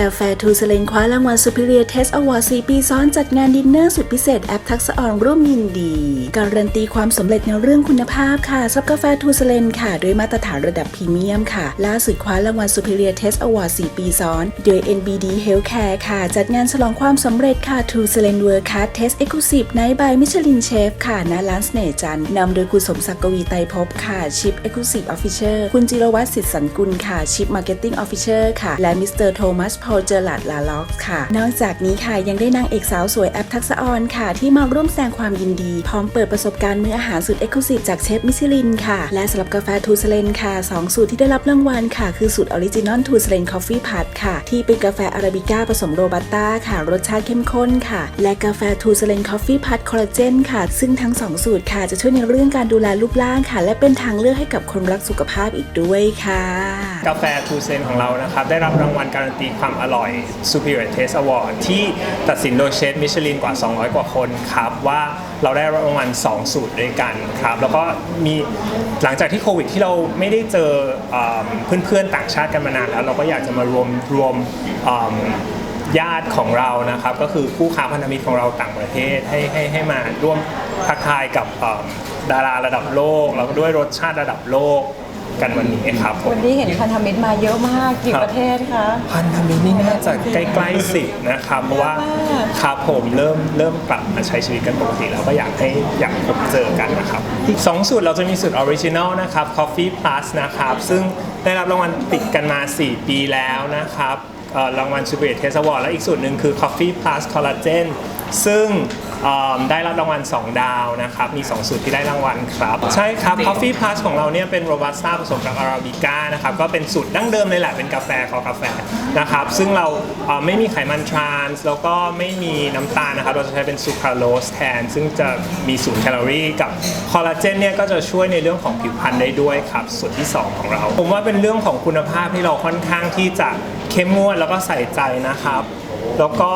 กาแฟทูเซเลนคว้ารางวัล Superior Taste Award 4 ปีซ้อนจัดงานดินเนอร์สุดพิเศษแอปทักษะออนร่วมยินดี การันตีความสำเร็จในเรื่องคุณภาพค่ะสำหรับกาแฟทูเซเลนค่ะด้วยมาตรฐานระดับพรีเมียมค่ะ ล่าสุดคว้ารางวัล Superior Taste Award 4 ปีซ้อน โดย NBD Healthcare ค่ะ จัดงานฉลองความสำเร็จค่ะ t r u e s e l e n World Class Taste Exclusive Night by Michelin Chef ค่ะณร้านเนจันนำโดยคุณสมศักดิ์กวีไตรภพค่ะ Chief Exclusive Officer คุณจิรวัตรสิทธิ์สันกุลค่ะ Chief Marketing Officer ค่ะและมิสเตอร์โทมัสพอลเจอร์ลัดลาล็อกค่ะ นอกจากนี้ค่ะยังได้นางเอกสาวสวยแอปทักษะออนค่ะที่มาร่วมแสดงความยินดี พร้อมเปิดประสบการณ์มื้ออาหารสุดเอกลุศิจากเชฟมิชลินค่ะ และสำหรับกาแฟทูเซเลนค่ะสองสูตรที่ได้รับรางวัลค่ะ คือสูตรออริจินอลทูเซเลนคอฟฟี่พัดค่ะ ที่เป็นกาแฟอาราบิก้าผสมโรบัสต้าค่ะ รสชาติเข้มข้นค่ะ และกาแฟทูเซเลนคอฟฟี่พัดคอลลาเจนค่ะ ซึ่งทั้งสองสูตรค่ะจะช่วยในเรื่องการดูแลรูปร่างค่ะ และเป็นทางเลือกให้กับคนรักสุขภาพอีกด้วยค่ะ กาแฟทูเซนของเรานะครับได้รับรางวัลการันตีความอร่อย Superior Taste Award ที่ตัดสินโดยเชฟมิชลินกว่า 200 กว่าคนครับ ว่าเราได้รางวัล2 สูตรด้วยกันครับ แล้วก็มีหลังจากที่โควิดที่เราไม่ได้เจอเพื่อนเพื่อนๆต่างชาติกันมานานแล้ว เราก็อยากจะมารวมรวมญาติของเรานะครับ ก็คือคู่ค้าพันธมิตรของเราต่างประเทศให้ให้ให้มาร่วมทักทายกับดาราระดับโลก แล้วก็ด้วยรสชาติระดับโลก กันวันนี้ครับผมวันนี้เห็นพันธมิตรมาเยอะมากกี่ครับประเทศคะพันธมิตรนี่น่าจะใกล้ๆสิบนะครับเพราะว่าเยอะมากครับผมเริ่มเริ่มกลับมาใช้ชีวิตกันปกติแล้วก็อยากให้อยากพบเจอกันนะครับ อีก 2 สูตรเราจะมีสูตรออริจิน l ลนะครับ Coffee Plus นะครับ ซึ่งได้รับรางวัลติดกันมา 4 ปีแล้วนะครับเอ่อรางวัล Superior Taste Award และอีกสูตรหนึ่งคือ Coffee Plus Collagen ซึ่ง เอิ่มได้รับรางวัล 2 ดาวนะครับ มี 2 สูตรที่ได้รางวัลครับ ใช่ครับ Coffee Plus ของเราเนี่ยเป็นโรบัสต้าผสมกับอาราบิก้านะครับ ก็เป็นสูตรดั้งเดิมเลยแหละเป็นกาแฟคอกาแฟนะครับ ซึ่งเราเอ่อไม่มีไขมันทรานส์แล้วก็ไม่มีน้ำตาลนะครับ เราจะใช้เป็นซูคราโลสแทน ซึ่งจะมีศูนย์แคลอรี่กับคอลลาเจนเนี่ยก็จะช่วยในเรื่องของผิวพรรณได้ด้วยครับส่วนที่ 2 ของเรา ผมว่าเป็นเรื่องของคุณภาพที่เราค่อนข้างที่จะเข้มงวดแล้วก็ใส่ใจนะครับ แล้วก็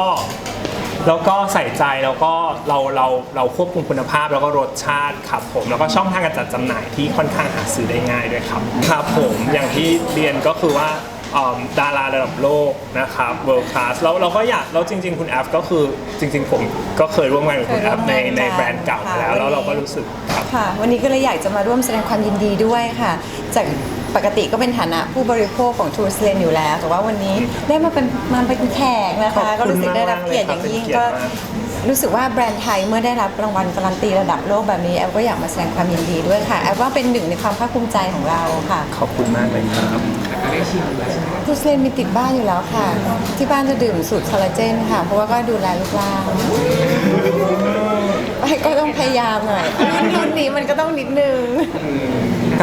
แล้วก็ใส่ใจแล้วก็เราเราเราควบคุมคุณภาพแล้วก็รสชาติครับผมแล้วก็ช่องทางการจัดจำหน่ายที่ค่อนข้างหาซื้อได้ง่ายด้วยครับครับผมอย่างที่เรียนก็คือว่าเอิ่มดาราระดับโลกนะครับ world class แล้วเราก็อยากแล้วจริง ๆ คุณแอฟก็คือจริง ๆ ผมก็เคยร่วมงานกับคุณแอฟในในแบรนด์เก่ามาแล้วแล้วเราก็รู้สึกครับ ค่ะวันนี้ก็เลยอยากจะมาร่วมแสดงความยินดีด้วยค่ะ จาก ปกติก็เป็นฐานะผู้บริโภคของ True s l a n อยู่แล้ว แต่ว่าวันนี้ได้มาเป็นมาเป็นแขกนะขอบคะคุณก็รู้สึกได้รับเกียรติอย่างยิ่งก็มากๆเลยครับเป็นเกียรติมากรู้สึกว่าแบรนด์ไทยเมื่อได้รับรางวัลการันตีระดับโลกแบบนี้แอฟก็อยากมาแสดงความยินดีด้วยค่ะแอฟว่าเป็นหนึ่งในความภาคภูมิใจของเราค่ะขอบคุณมากเลยครับทูสเลนมีติดบ้านอยู่แล้วค่ะ ที่บ้านจะดื่มสูตรคอลลาเจนค่ะ เพราะว่าก็ดูแลลูกร่างก็ต้องพยายามหน่อยรุ่นรุ่นนี้มันก็ต้องนิดนึง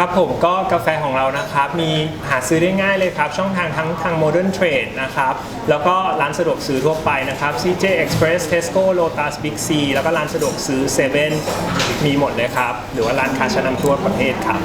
ครับผมก็กาแฟของเรานะครับ มีหาซื้อได้ง่ายเลยครับ ช่องทางทั้งทาง Modern Trade นะครับ แล้วก็ร้านสะดวกซื้อทั่วไปนะครับ CJ Express Tesco Lotus Big C แล้วก็ร้านสะดวกซื้อ7มีหมดเลยครับ หรือว่าร้านค้าชั้นนำทั่วประเทศครับ